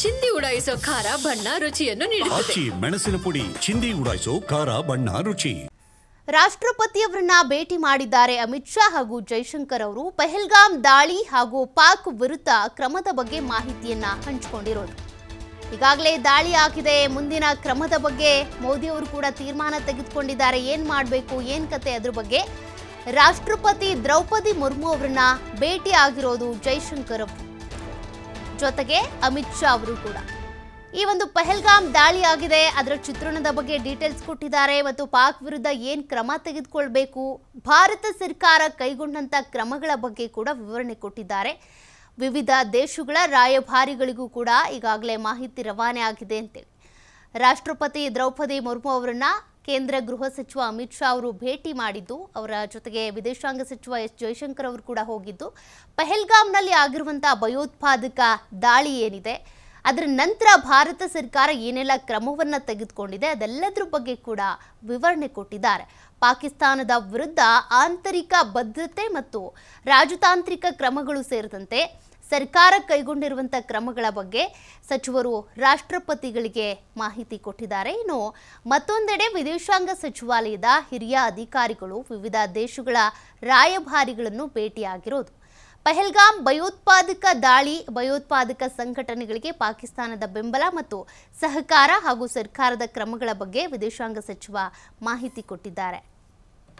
ಚಿಂದಿ ಉಡಾಯಿಸೋ ಖಾರ ಬಣ್ಣ ರುಚಿಯನ್ನು ನೀಡುತ್ತದೆ. ಆಚಿ ಮೆಣಸಿನ ಪುಡಿ ಚಿಂದಿ ಉಡಾಯಿಸೋ ಖಾರ ಬಣ್ಣ ರುಚಿ. ರಾಷ್ಟ್ರಪತಿಯವರನ್ನ ಭೇಟಿ ಮಾಡಿದ್ದಾರೆ ಅಮಿತ್ ಶಾ ಹಾಗೂ ಜೈಶಂಕರ್ ಅವರು. ಪೆಹಲ್ಗಾಮ್ ದಾಳಿ ಹಾಗೂ ಪಾಕ್ ವಿರುದ್ಧ ಕ್ರಮದ ಬಗ್ಗೆ ಮಾಹಿತಿಯನ್ನ ಹಂಚಿಕೊಂಡಿರೋದು. ಈಗಾಗಲೇ ದಾಳಿ ಆಗಿದೆ. ಮುಂದಿನ ಕ್ರಮದ ಬಗ್ಗೆ ಮೋದಿ ಅವರು ಕೂಡ ತೀರ್ಮಾನ ತೆಗೆದುಕೊಂಡಿದ್ದಾರೆ. ಏನ್ ಮಾಡಬೇಕು ಏನ್ ಕತೆ ಅದ್ರ ಬಗ್ಗೆ ರಾಷ್ಟ್ರಪತಿ ದ್ರೌಪದಿ ಮುರ್ಮು ಅವರನ್ನ ಭೇಟಿ ಆಗಿರೋದು ಜೈಶಂಕರ್ ಅವರು. ಜೊತೆಗೆ ಅಮಿತ್ ಶಾ ಅವರು ಕೂಡ. ಈ ಒಂದು ಪೆಹಲ್ಗಾಮ್ ದಾಳಿ ಆಗಿದೆ ಅದರ ಚಿತ್ರಣದ ಬಗ್ಗೆ ಡೀಟೇಲ್ಸ್ ಕೊಟ್ಟಿದ್ದಾರೆ. ಮತ್ತು ಪಾಕ್ ವಿರುದ್ಧ ಏನ್ ಕ್ರಮ ತೆಗೆದುಕೊಳ್ಬೇಕು? ಭಾರತ ಸರ್ಕಾರ ಕೈಗೊಂಡಂತ ಕ್ರಮಗಳ ಬಗ್ಗೆ ಕೂಡ ವಿವರಣೆ ಕೊಟ್ಟಿದ್ದಾರೆ. ವಿವಿಧ ದೇಶಗಳ ರಾಯಭಾರಿಗಳಿಗೂ ಕೂಡ ಈಗಾಗಲೇ ಮಾಹಿತಿ ರವಾನೆ ಆಗಿದೆ ಅಂತೇಳಿ. ರಾಷ್ಟ್ರಪತಿ ದ್ರೌಪದಿ ಮುರ್ಮು ಅವರನ್ನ ಕೇಂದ್ರ ಗೃಹ ಸಚಿವ ಅಮಿತ್ ಶಾ ಅವರು ಭೇಟಿ ಮಾಡಿದ್ದು, ಅವರ ಜೊತೆಗೆ ವಿದೇಶಾಂಗ ಸಚಿವ ಎಸ್ ಜಯಶಂಕರ್ ಅವರು ಕೂಡ ಹೋಗಿದ್ದು. ಪಹಲ್ಗಾಮ್ನಲ್ಲಿ ಆಗಿರುವಂತಹ ಭಯೋತ್ಪಾದಕ ದಾಳಿ ಏನಿದೆ, ಅದರ ನಂತರ ಭಾರತ ಸರ್ಕಾರ ಏನೆಲ್ಲ ಕ್ರಮವನ್ನು ತೆಗೆದುಕೊಂಡಿದೆ, ಅದೆಲ್ಲದರ ಬಗ್ಗೆ ಕೂಡ ವಿವರಣೆ ಕೊಟ್ಟಿದ್ದಾರೆ. ಪಾಕಿಸ್ತಾನದ ವಿರುದ್ಧ ಆಂತರಿಕ ಭದ್ರತೆ ಮತ್ತು ರಾಜತಾಂತ್ರಿಕ ಕ್ರಮಗಳು ಸೇರಿದಂತೆ ಸರ್ಕಾರ ಕೈಗೊಂಡಿರುವಂಥ ಕ್ರಮಗಳ ಬಗ್ಗೆ ಸಚಿವರು ರಾಷ್ಟ್ರಪತಿಗಳಿಗೆ ಮಾಹಿತಿ ಕೊಟ್ಟಿದ್ದಾರೆ. ಇನ್ನು ಮತ್ತೊಂದೆಡೆ ವಿದೇಶಾಂಗ ಸಚಿವಾಲಯದ ಹಿರಿಯ ಅಧಿಕಾರಿಗಳು ವಿವಿಧ ದೇಶಗಳ ರಾಯಭಾರಿಗಳನ್ನು ಭೇಟಿಯಾಗಿರೋದು. ಪಹಲ್ಗಾಮ್ ಭಯೋತ್ಪಾದಕ ದಾಳಿ, ಭಯೋತ್ಪಾದಕ ಸಂಘಟನೆಗಳಿಗೆ ಪಾಕಿಸ್ತಾನದ ಬೆಂಬಲ ಮತ್ತು ಸಹಕಾರ ಹಾಗೂ ಸರ್ಕಾರದ ಕ್ರಮಗಳ ಬಗ್ಗೆ ವಿದೇಶಾಂಗ ಸಚಿವ ಮಾಹಿತಿ ಕೊಟ್ಟಿದ್ದಾರೆ.